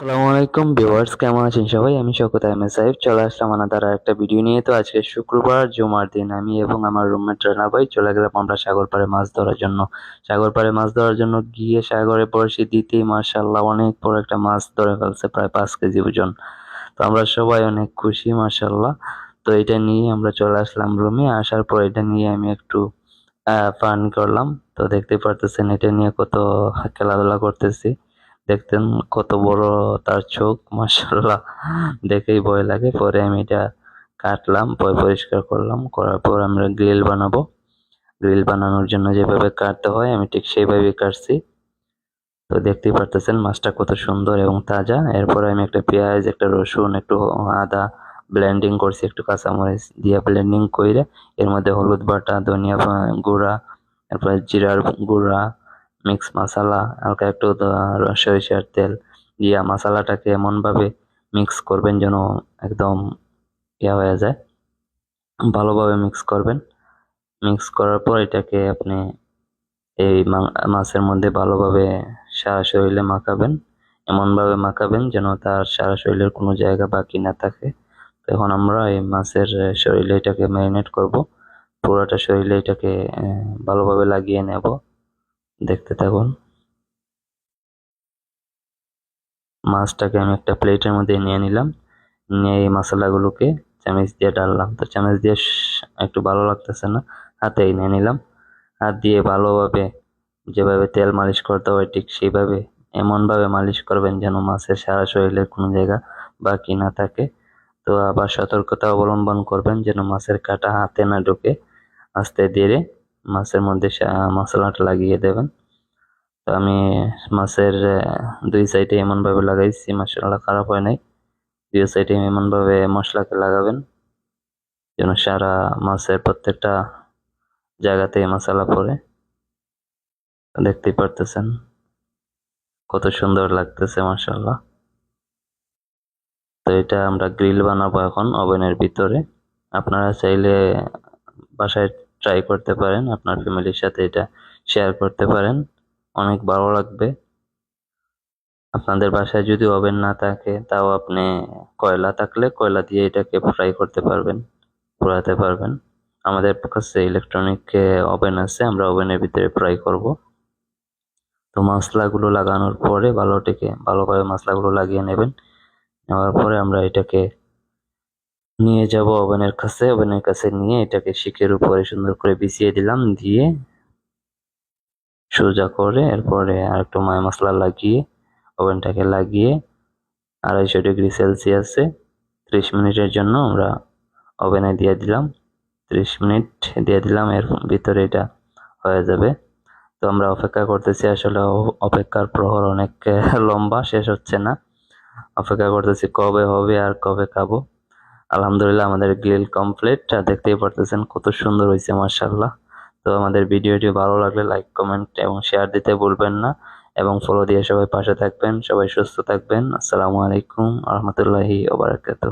আসসালামু আলাইকুম ভিউয়ার্স, কেমন আছেন সবাই? আমি শওকত আহমেদ সাহেব, চলে আসলাম আনাদার একটা ভিডিও নিয়ে। তো আজকে শুক্রবার, জুমার দিন। আমি এবং আমার রুমমেট রানা ভাই চলে গেলাম আমরা সাগর পাড়ে মাছ ধরার জন্য। সাগর পাড়ে মাছ ধরার জন্য গিয়ে সাগরে বড়শি দিতেই মার্শাল্লাহ অনেক বড় একটা মাছ ধরে ফেলছে, প্রায় পাঁচ কেজি ওজন। তো আমরা সবাই অনেক খুশি মার্শাল্লাহ তো এটা নিয়ে আমরা চলে আসলাম রুমে। আসার পর এটা নিয়ে আমি একটু ফান করলাম। তো দেখতে পারতেছেন, এটা নিয়ে কত খেলাধুলা করতেছি। দেখতেন কত বড় তার চোখ মাশাল্লাহ দেখেই ভয় লাগে। পরে আমি এটা কাটলাম, পরে পরিষ্কার করলাম। করার পর আমরা গ্রিল বানাবো। গ্রিল বানানোর জন্য যেভাবে কাটতে হয়, আমি ঠিক সেইভাবেই কাটছি। তো দেখতেই পারতেছেন মাছটা কত সুন্দর এবং তাজা। এরপরে আমি একটা পেঁয়াজ, একটা রসুন, একটু আদা ব্লেন্ডিং করছি, একটু কাঁচামরিচ দিয়ে ব্লেন্ডিং করে এর মধ্যে হলুদ বাটা, ধনিয়া গুঁড়া তারপরে জিরার গুঁড়া মিক্স মশলা হালকা একটু সরিষার তেল দিয়া মশলাটাকে এমনভাবে মিক্স করবেন যেন একদম ইয়া হয়ে যায়। ভালোভাবে মিক্স করবেন। মিক্স করার পর এটাকে আপনি এই মাছের মধ্যে ভালোভাবে সারা শরীরে মাখাবেন। এমনভাবে মাখাবেন যেন তার সারা শরীরের কোনো জায়গা বাকি না থাকে। তখন আমরা এই মাছের শরীরে এটাকে ম্যারিনেট করব। পুরোটা শরীরে এটাকে ভালোভাবে লাগিয়ে নেব। দেখতে থাকুন। মাছটাকে আমি একটা প্লেটের মধ্যে নিয়ে নিলাম। নিয়ে এই মশলাগুলোকে চামচ দিয়ে ডাললাম। তো চামচ দিয়ে একটু ভালো লাগতেছে না, হাতেই নিয়ে নিলাম। হাত দিয়ে ভালোভাবে যেভাবে তেল মালিশ করতে হয়, ঠিক সেইভাবে এমনভাবে মালিশ করবেন যেন মাছের সারা শরীরের কোনো জায়গা বাকি না থাকে। তো আবার সতর্কতা অবলম্বন করবেন যেন মাছের কাটা হাতে না ঢুকে। আস্তে ধীরে মাছের মধ্যে মশলাটা লাগিয়ে দেবেন। তো আমি মাছের দুই সাইডে এমনভাবে লাগাইছি মশলা খারাপ হয় নাই। দুই সাইডে এমনভাবে মশলাকে লাগাবেন, যেন সারা মাছের প্রত্যেকটা জায়গাতে মশলা পড়ে। দেখতেই পারতেছেন কত সুন্দর লাগতেছে মাসাল্লাহ তো এটা আমরা গ্রিল বানাবো এখন, ওভেনের ভিতরে। আপনারা চাইলে বাসায় ট্রাই করতে পারেন, আপনার ফ্যামিলির সাথে এটা শেয়ার করতে পারেন, অনেক ভালো লাগবে। আপনাদের বাসায় যদি ওভেন না থাকে, তাও আপনি কয়লা থাকলে কয়লা দিয়ে এটাকে ফ্রাই করতে পারবেন পোড়াতে পারবেন। আমাদের কাছে ইলেকট্রনিক ওভেন আছে, আমরা ওভেনের ভিতরে ফ্রাই করব। তো মশলাগুলো লাগানোর পরে ভালোটিকে ভালোভাবে মশলাগুলো লাগিয়ে নেবেন, নেওয়ার পরে আমরা এটাকে নিয়ে যাব ওভেনের কাছে। ওভেনের কাছে নিয়ে এটাকে শিকের উপরে সুন্দর করে বিছিয়ে দিলাম। দিয়ে সোজা করে এরপরে আর একটু মায় মশলা লাগিয়ে, ওভেনটাকে লাগিয়ে আড়াইশো ডিগ্রি সেলসিয়াসে ত্রিশ মিনিটের জন্য আমরা ওভেনে দিয়ে দিলাম। ত্রিশ মিনিট দিয়ে দিলাম, এর ভিতরে এটা হয়ে যাবে। তো আমরা অপেক্ষা করতেছি, আসলে অপেক্ষার প্রহর অনেক, লম্বা, শেষ হচ্ছে না। অপেক্ষা করতেছি কবে হবে আর কবে খাব। আলহামদুলিল্লাহ আমাদের গ্রিল কমপ্লিট। দেখতেই পারতেছেন কত সুন্দর হয়েছে মার্শাল্লাহ তো আমাদের ভিডিওটি ভালো লাগলে লাইক, কমেন্ট এবং শেয়ার দিতে ভুলবেন না। এবং ফলো দিয়ে সবাই পাশে থাকবেন, সবাই সুস্থ থাকবেন। আসসালামু আলাইকুম রহমতুল্লাহি ওবরাকাতু